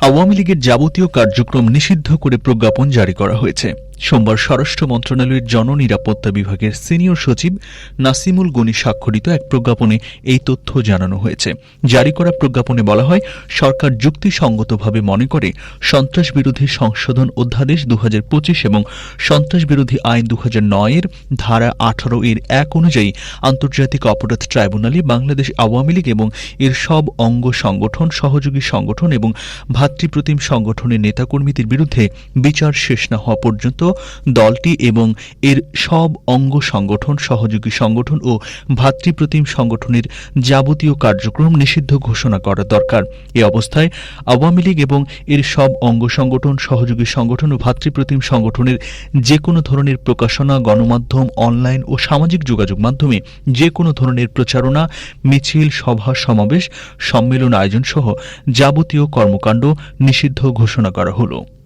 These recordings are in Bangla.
আওয়ামী লীগের যাবতীয় কার্যক্রম নিষিদ্ধ করে প্রজ্ঞাপন জারি করা হয়েছে। সোমবার স্বরাষ্ট্র মন্ত্রণালয়ের জননিরাপত্তা বিভাগের সিনিয়র সচিব নাসিমুল গনি স্বাক্ষরিত এক প্রজ্ঞাপনে এই তথ্য জানানো হয়েছে। জারি করা প্রজ্ঞাপনে বলা হয়, সরকার যুক্তিসঙ্গতভাবে মনে করে সন্ত্রাস বিরোধী সংশোধন অধ্যাদেশ দু পঁচিশ এবং সন্ত্রাস বিরোধী আইন দু হাজার নয় এর ধারা আঠারো এর এক অনুযায়ী আন্তর্জাতিক অপরাধ ট্রাইব্যুনালে বাংলাদেশ আওয়ামী লীগ এবং এর সব অঙ্গ সংগঠন, সহযোগী সংগঠন এবং ভাতৃপ্রতিম সংগঠনের নেতাকর্মীদের বিরুদ্ধে বিচার শেষ না হওয়া পর্যন্ত দলটি এবং এর সব অঙ্গ সংগঠন, সহযোগী সংগঠন ও ভাতৃপ্রতিম সংগঠনের যাবতীয় কার্যক্রম নিষিদ্ধ ঘোষণা করা দরকার। এ অবস্থায় আওয়ামী লীগ এবং এর সব অঙ্গ সংগঠন, সহযোগী সংগঠন ও ভাতৃপ্রতিম সংগঠনের যে কোনো ধরনের প্রকাশনা, গণমাধ্যম, অনলাইন ও সামাজিক যোগাযোগ মাধ্যমে যে কোনো ধরনের প্রচারণা, মিছিল, সভা, সমাবেশ, সম্মেলন আয়োজন সহ যাবতীয় কর্মকাণ্ড নিষিদ্ধ ঘোষণা করা হলো।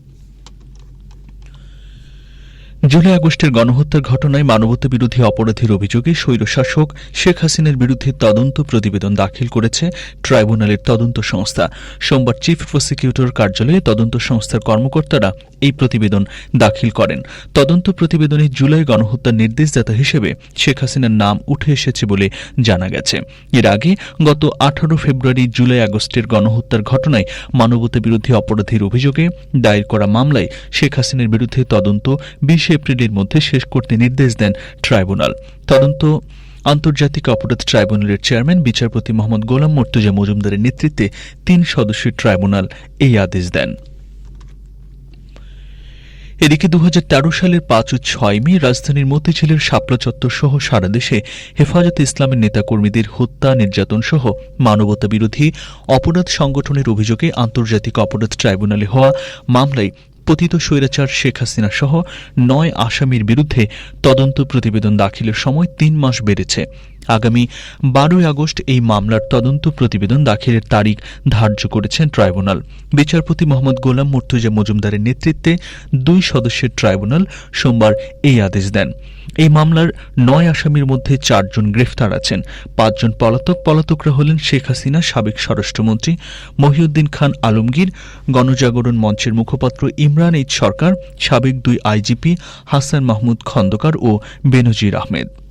জুলাই আগস্টের গণহত্যার ঘটনায় মানবতা বিরোধী অপরাধের অভিযোগে স্বৈরশাসক শেখ হাসিনার বিরুদ্ধে তদন্ত প্রতিবেদন দাখিল করেছে ট্রাইব্যুনালের তদন্ত সংস্থা। সোমবার চিফ প্রসিকিউটর কার্যালয়ে তদন্ত সংস্থার কর্মকর্তারা এই প্রতিবেদন দাখিল করেন। তদন্ত প্রতিবেদনে জুলাই গণহত্যার নির্দেশদাতা হিসেবে শেখ হাসিনার নাম উঠে এসেছে বলে জানা গেছে। এর আগে গত আঠারো ফেব্রুয়ারি জুলাই আগস্টের গণহত্যার ঘটনায় মানবতা বিরোধী অপরাধের অভিযোগে দায়ের করা মামলায় শেখ হাসিনার বিরুদ্ধে তদন্ত বিশ এপ্রিলের মধ্যে শেষ করতে নির্দেশ দেন ট্রাইব্যুনাল। তদন্ত আন্তর্জাতিক অপরাধ ট্রাইব্যুনালের চেয়ারম্যান, বিচারপতি মোহাম্মদ গোলাম মর্তুজা মজুমদারের নেতৃত্বে তিন সদস্যের ট্রাইব্যুনাল এই আদেশ দেন। এদিকে দু হাজার তেরো সালের পাঁচ ও ছয় মে রাজধানীর মতিঝিলের শাপলা চত্বর সহ সারা দেশে হেফাজতে ইসলামের নেতাকর্মীদের হত্যা, নির্যাতন সহ মানবতা বিরোধী অপরাধ সংগঠনের অভিযোগে আন্তর্জাতিক অপরাধ ট্রাইব্যুনালে হওয়া মামলায় পতিত স্বৈরাচার শেখ হাসিনা সহ নয় আসামির বিরুদ্ধে তদন্ত প্রতিবেদন দাখিলের সময় তিন মাস বেড়েছে। আগামী বারোই আগস্ট এই মামলার তদন্ত প্রতিবেদন দাখিলের তারিখ ধার্য করেছেন ট্রাইব্যুনাল। বিচারপতি মোহাম্মদ গোলাম মর্তুজা মজুমদারের নেতৃত্বে দুই সদস্যের ট্রাইব্যুনাল সোমবার এই আদেশ দেন। এই মামলার নয় আসামির মধ্যে চারজন গ্রেফতার আছেন। পাঁচজন পলাতক পলাতকরা হলেন শেখ হাসিনা, সাবেক স্বরাষ্ট্রমন্ত্রী মহিউদ্দিন খান আলমগীর, গণজাগরণ মঞ্চের মুখপাত্র ইমরান এইচ সরকার, সাবেক দুই আইজিপি হাসান মাহমুদ খন্দকার ও বেনজির আহমেদ।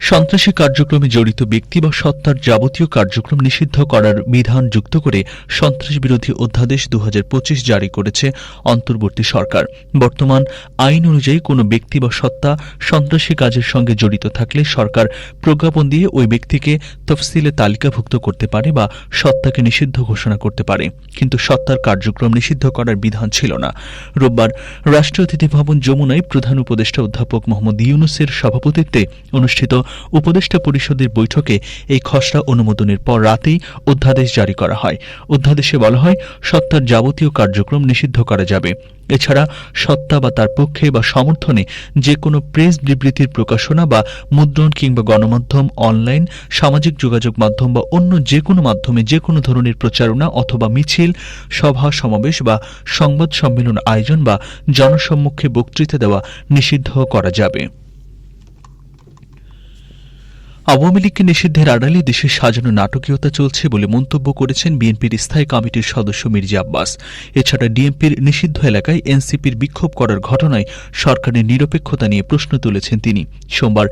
সন্ত্রাসী কার্যক্রমে জড়িত ব্যক্তি বা সত্তার যাবতীয় কার্যক্রম নিষিদ্ধ করার বিধান যুক্ত করে সন্ত্রাস বিরোধী অধ্যাদেশ দু হাজার পঁচিশ জারি করেছে অন্তর্বর্তী সরকার। বর্তমান আইন অনুযায়ী কোনো ব্যক্তি বা সত্তা সন্ত্রাসী কাজের সঙ্গে জড়িত থাকলে সরকার প্রজ্ঞাপন দিয়ে ওই ব্যক্তিকে তফসিলে তালিকাভুক্ত করতে পারে বা সত্তাকে নিষিদ্ধ ঘোষণা করতে পারে। কিন্তু সত্তার কার্যক্রম নিষিদ্ধ করার বিধান ছিল না। রোববার রাষ্ট্রীয় অতিথি ভবন যমুনায় প্রধান উপদেষ্টা অধ্যাপক মোহাম্মদ ইউনুসের সভাপতিত্বে অনুষ্ঠিত উপদেষ্টা পরিষদের বৈঠকে এই খসড়া অনুমোদনের পর রাতেই অধ্যাদেশ জারি করা হয়। অধ্যাদেশে বলা হয়, সত্তার যাবতীয় কার্যক্রম নিষিদ্ধ করা যাবে। এছাড়া সত্তা বা তার পক্ষে বা সমর্থনে যে কোনো প্রেস বিবৃতির প্রকাশনা বা মুদ্রণ কিংবা গণমাধ্যম, অনলাইন, সামাজিক যোগাযোগ মাধ্যম বা অন্য যে কোনো মাধ্যমে যে কোনো ধরনের প্রচারণা অথবা মিছিল, সভা, সমাবেশ বা সংবাদ সম্মেলন আয়োজন বা জনসম্মুখে বক্তৃতা দেওয়া নিষিদ্ধ করা যাবে। আওয়ামী লীগকে নিষিদ্ধের আড়ালে দেশে সাজানো নাটকীয়তা চলছে বলে মন্তব্য করেছেন বিএনপির স্থায়ী কমিটির সদস্য মির্জা আব্বাস। এছাড়া ডিএমপির নিষিদ্ধ এলাকায় এনসিপির বিক্ষোভ করার ঘটনায় সরকারের নিরপেক্ষতা নিয়ে প্রশ্ন তুলেছেন তিনি। সোমবার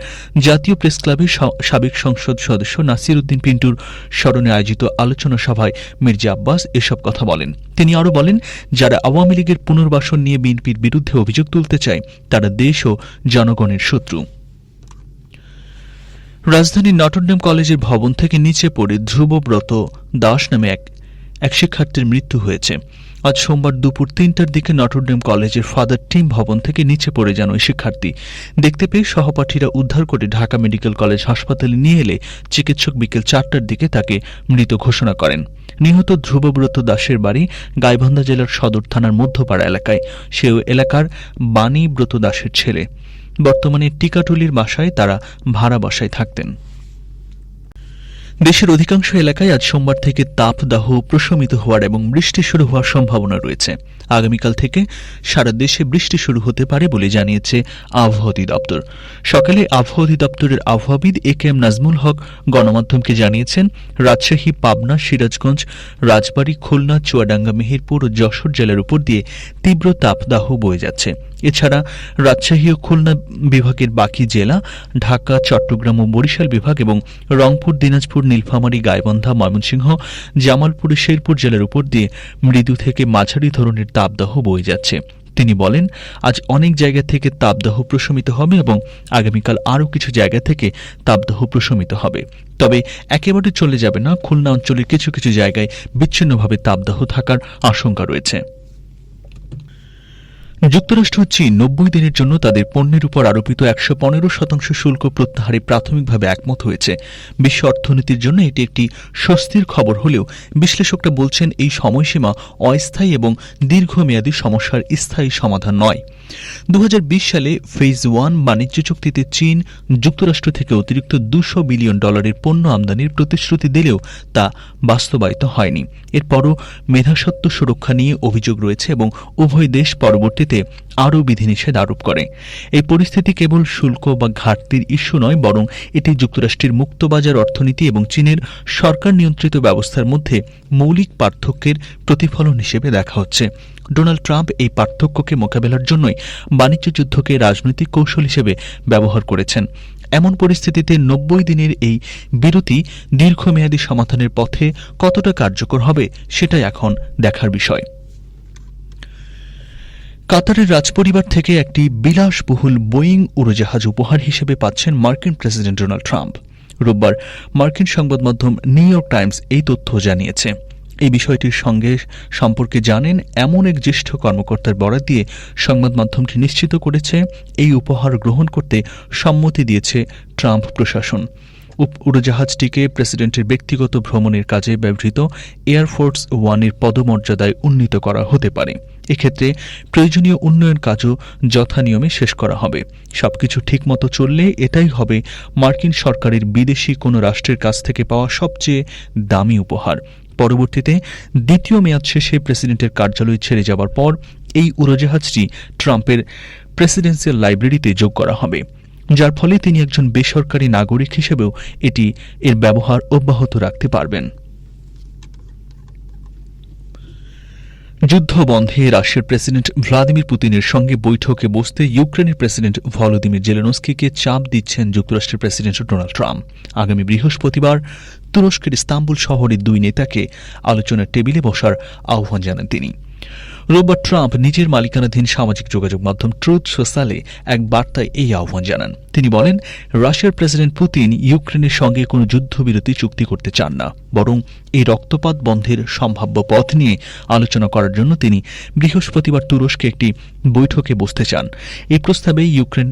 জাতীয় প্রেস ক্লাবের সাবেক সংসদ সদস্য নাসির উদ্দিন পিন্টুর স্মরণে আয়োজিত আলোচনা সভায় মির্জা আব্বাস এসব কথা বলেন। তিনি আরও বলেন, যারা আওয়ামী লীগের পুনর্বাসন নিয়ে বিএনপির বিরুদ্ধে অভিযোগ তুলতে চায়, তারা দেশ ও জনগণের শত্রু। রাজধানীর নটরডেম কলেজের ভবন থেকে নিচে পড়ে ধ্রুবব্রত দাস নামে এক এক শিক্ষার্থীর মৃত্যু হয়েছে। আজ সোমবার দুপুর তিনটার দিকে নটরডেম কলেজের ফাদার টিম ভবন থেকে নিচে পড়ে যান ওই শিক্ষার্থী। দেখতে পেয়ে সহপাঠীরা উদ্ধার করে ঢাকা মেডিকেল কলেজ হাসপাতালে নিয়ে এলে চিকিৎসক বিকেল চারটার দিকে তাকে মৃত ঘোষণা করেন। নিহত ধ্রুবব্রত দাসের বাড়ি গাইবান্ধা জেলার সদর থানার মধ্যপাড়া এলাকায়। সেও এলাকার বাণী ব্রত দাসের ছেলে। বর্তমানে টিকাটুলির বাসায় তারা ভাড়া বাসায় থাকতেন। দেশের অধিকাংশ এলাকায় আজ সোমবার থেকে তাপদাহ প্রশমিত হওয়ার এবং বৃষ্টি শুরু হওয়ার সম্ভাবনা রয়েছে। আগামীকাল থেকে সারা দেশে বৃষ্টি শুরু হতে পারে বলে জানিয়েছে আবহাওয়া অধিদপ্তর। সকালে আবহাওয়া অধিদপ্তরের আবহাওয়াবিদ এ কে এম নাজমুল হক গণমাধ্যমকে জানিয়েছেন, রাজশাহী, পাবনা, সিরাজগঞ্জ, রাজবাড়ী, খুলনা, চুয়াডাঙ্গা, মেহেরপুর ও যশোর জেলার উপর দিয়ে তীব্র তাপদাহ বয়ে যাচ্ছে। এছাড়া রাজশাহী ও খুলনা বিভাগের বাকি জেলা, ঢাকা, চট্টগ্রাম ও বরিশাল বিভাগ এবং রংপুর, দিনাজপুর, নীলফামারী, গাইবান্ধা, ময়মনসিংহ, জামালপুর ও শেরপুর জেলার উপর দিয়ে মৃদু থেকে মাঝারি ধরনের তাপদাহ বয়ে যাচ্ছে। তিনি বলেন, আজ অনেক জায়গা থেকে তাপদাহ প্রশমিত হবে এবং আগামীকাল আরও কিছু জায়গা থেকে তাপদাহ প্রশমিত হবে। তবে একেবারে চলে যাবে না, খুলনা অঞ্চলের কিছু কিছু জায়গায় বিচ্ছিন্নভাবে তাপদাহ থাকার আশঙ্কা রয়েছে। যুক্তরাষ্ট্র চীন নব্বই দিনের জন্য তাদের পণ্যের উপর আরোপিত একশো পনেরো শতাংশ শুল্ক প্রত্যাহারে প্রাথমিকভাবে একমত হয়েছে। বিশ্ব অর্থনীতির জন্য এটি একটি স্বস্তির খবর হলেও বিশ্লেষকরা বলছেন এই সময়সীমা অস্থায়ী এবং দীর্ঘমেয়াদী সমস্যার স্থায়ী সমাধান নয়। সালে ফেজ ওয়ান বাণিজ্য চুক্তিতে চীন যুক্তরাষ্ট্র থেকে অতিরিক্ত দুশো বিলিয়ন ডলারের পণ্য আমদানির প্রতিশ্রুতি দিলেও তা বাস্তবায়িত হয়নি। এরপরও মেধাসত্ত্ব সুরক্ষা নিয়ে অভিযোগ রয়েছে এবং উভয় দেশ পরবর্তীতে আরও বিধিনিষেধ আরোপ করে। এই পরিস্থিতি কেবল শুল্ক বা ঘাটতির ইস্যু নয়, বরং এটি যুক্তরাষ্ট্রের মুক্তবাজার অর্থনীতি এবং চীনের সরকার নিয়ন্ত্রিত ব্যবস্থার মধ্যে মৌলিক পার্থক্যের প্রতিফলন হিসেবে দেখা হচ্ছে। ডোনাল্ড ট্রাম্প এই পার্থক্যকে মোকাবেলার জন্যই বাণিজ্য যুদ্ধকে রাজনৈতিক কৌশল হিসেবে ব্যবহার করেছেন। এমন পরিস্থিতিতে নব্বই দিনের এই বিরতি দীর্ঘমেয়াদী সমাধানের পথে কতটা কার্যকর হবে, সেটাই এখন দেখার বিষয়। কাতারের রাজপরিবার থেকে একটি বিলাসবহুল বোয়িং উড়োজাহাজ উপহার হিসেবে পাচ্ছেন মার্কিন প্রেসিডেন্ট ডোনাল্ড ট্রাম্প। রোববার মার্কিন সংবাদ মাধ্যম নিউ ইয়র্ক টাইমস এই তথ্য জানিয়েছে। এই বিষয়টির সঙ্গে সম্পর্কে জানেন এমন এক জ্যেষ্ঠ কর্মকর্তার বরাত দিয়ে সংবাদ মাধ্যমটি নিশ্চিত করেছে, এই উপহার গ্রহণ করতে সম্মতি দিয়েছে ট্রাম্প প্রশাসন। উড়োজাহাজটিকে প্রেসিডেন্টের ব্যক্তিগত ভ্রমণের কাজে ব্যবহৃত এয়ারফোর্স ওয়ানের পদমর্যাদায় উন্নীত করা হতে পারে। এক্ষেত্রে প্রয়োজনীয় উন্নয়ন কাজও যথানিয়মে শেষ করা হবে। সবকিছু ঠিকমতো চললে এটাই হবে মার্কিন সরকারের বিদেশি কোনো রাষ্ট্রের কাছ থেকে পাওয়া সবচেয়ে দামি উপহার। পরবর্তীতে দ্বিতীয় মেয়াদ শেষে প্রেসিডেন্টের কার্যালয় ছেড়ে যাবার পর এই উড়োজাহাজটি ট্রাম্পের প্রেসিডেন্সিয়াল লাইব্রেরিতে যোগ করা হবে। যার ফলে তিনি একজন বেসরকারি নাগরিক হিসেবেও এটি এর ব্যবহার অব্যাহত রাখতে পারবেন। যুদ্ধ বন্ধে রাশিয়ার প্রেসিডেন্ট ভ্লাদিমির পুতিনের সঙ্গে বৈঠকে বসতে ইউক্রেনের প্রেসিডেন্ট ভলোদিমির জেলেনস্কিকে চাপ দিচ্ছেন যুক্তরাষ্ট্রের প্রেসিডেন্ট ডোনাল্ড ট্রাম্প। আগামী বৃহস্পতিবার তুরস্কের ইস্তাম্বুল শহরের দুই নেতাকে আলোচনার টেবিলে বসার আহ্বান জানান তিনি। রোববার ট্রাম্প নিজের মালিকানাধীন সামাজিক যোগাযোগ মাধ্যম ট্রুথ সোশ্যালে এক বার্তায় এই আহ্বান জানান। তিনি বলেন, রাশিয়ার প্রেসিডেন্ট পুতিন ইউক্রেনের সঙ্গে কোনো যুদ্ধবিরতি চুক্তি করতে চান না, বরং এই রক্তপাত বন্ধের সম্ভাব্য পথ নিয়ে আলোচনা করার জন্য তিনি বৃহস্পতিবার তুরস্কে একটি বৈঠকে বসতে চান। এই প্রস্তাবে ইউক্রেন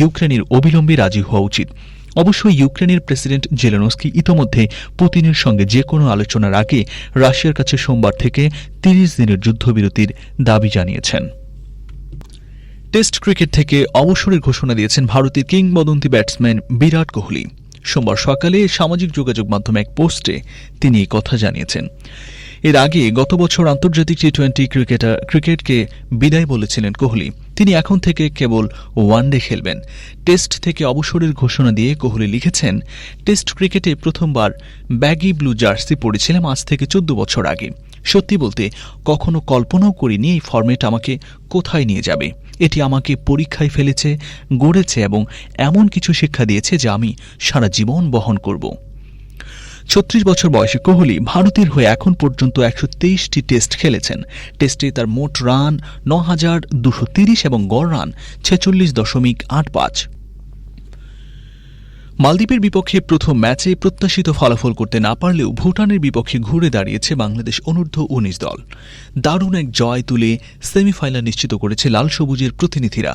ইউক্রেনের অবিলম্বে রাজি হওয়া উচিত। অবশ্য ইউক্রেনের প্রেসিডেন্ট জেলেনস্কি ইতোমধ্যে পুতিনের সঙ্গে যে কোনো আলোচনার আগে রাশিয়ার কাছে সোমবার থেকে তিরিশ দিনের যুদ্ধবিরতির দাবি জানিয়েছেন। টেস্ট ক্রিকেট থেকে অবসরের ঘোষণা দিয়েছেন ভারতের কিংবদন্তি ব্যাটসম্যান বিরাট কোহলি। সোমবার সকালে সামাজিক যোগাযোগ মাধ্যমে এক পোস্টে তিনি কথা জানিয়েছেন। এর আগে গত বছর আন্তর্জাতিক টি টোয়েন্টি ক্রিকেটার, ক্রিকেটকে বিদায় বলেছিলেন কোহলি। তিনি এখন থেকে কেবল ওয়ানডে খেলবেন। টেস্ট থেকে অবসরের ঘোষণা দিয়ে কোহলি লিখেছেন, টেস্ট ক্রিকেটে প্রথমবার ব্যাগি ব্লু জার্সি পড়েছিলাম আজ থেকে চোদ্দ বছর আগে। সত্যি বলতে, কখনো কল্পনাও করিনি এই ফরম্যাট আমাকে কোথায় নিয়ে যাবে। এটি আমাকে পরীক্ষায় ফেলেছে, গড়েছে এবং এমন কিছু শিক্ষা দিয়েছে যা আমি সারা জীবন বহন করব। ছত্রিশ বছর বয়সী কোহলি ভারতের হয়ে এখন পর্যন্ত একশো তেইশটি টেস্ট খেলেছেন। টেস্টে তার মোট রান ন হাজার দুশো তিরিশ এবং গড় রান ছেচল্লিশ দশমিক আট পাঁচ। মালদ্বীপের বিপক্ষে প্রথম ম্যাচে প্রত্যাশিত ফলাফল করতে না পারলেও ভুটানের বিপক্ষে ঘুরে দাঁড়িয়েছে বাংলাদেশ অনূর্ধ্ব উনিশ দল। দারুণ এক জয় তুলে সেমিফাইনাল নিশ্চিত করেছে লাল সবুজের প্রতিনিধিরা।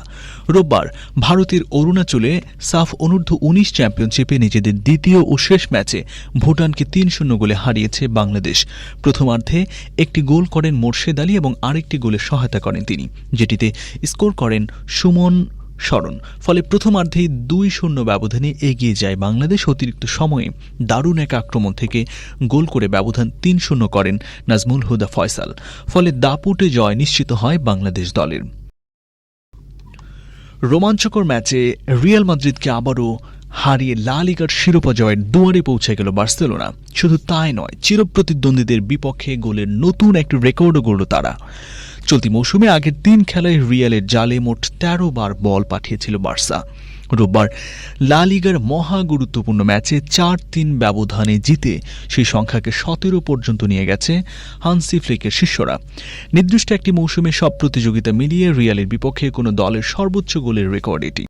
রোববার ভারতের অরুণাচলে সাফ অনূর্ধ্ব উনিশ চ্যাম্পিয়নশিপে নিজেদের দ্বিতীয় ও শেষ ম্যাচে ভুটানকে তিন শূন্য গোলে হারিয়েছে বাংলাদেশ। প্রথমার্ধে একটি গোল করেন মোর্শেদ আলী এবং আরেকটি গোলে সহায়তা করেন তিনি, যেটিতে স্কোর করেন সুমন স্মরণ। ফলে প্রথমার্ধেই দুই শূন্য ব্যবধানে এগিয়ে যায় বাংলাদেশ অতিরিক্ত সময়ে। দারুণ এক আক্রমণ থেকে গোল করে ব্যবধান তিন শূন্য করেন নাজমুল হুদা ফয়সাল। ফলে দাপুটে জয় নিশ্চিত হয় বাংলাদেশ দলের। রোমাঞ্চকর ম্যাচে রিয়াল মাদ্রিদকে আবারও হারিয়ে লা লিগার শিরোপা জয়ের দুয়ারে পৌঁছে গেল বার্সেলোনা। শুধু তাই নয়, চিরপ্রতিদ্বন্দ্বীদের বিপক্ষে গোলের নতুন একটি রেকর্ডও গড়ল তারা। চলতি মৌসুমে আগের তিন খেলায় রিয়ালের জালে মোট তেরো বার বল পাঠিয়েছিল বার্সা। রোববার লালিগার মহা গুরুত্বপূর্ণ ম্যাচে চার তিন ব্যবধানে জিতে সেই সংখ্যাকে সতেরো পর্যন্ত নিয়ে গেছে হানসি ফ্লিকের শিষ্যরা। নির্দিষ্ট একটি মৌসুমে সব প্রতিযোগিতা মিলিয়ে রিয়ালের বিপক্ষে কোনো দলের সর্বোচ্চ গোলের রেকর্ড এটি।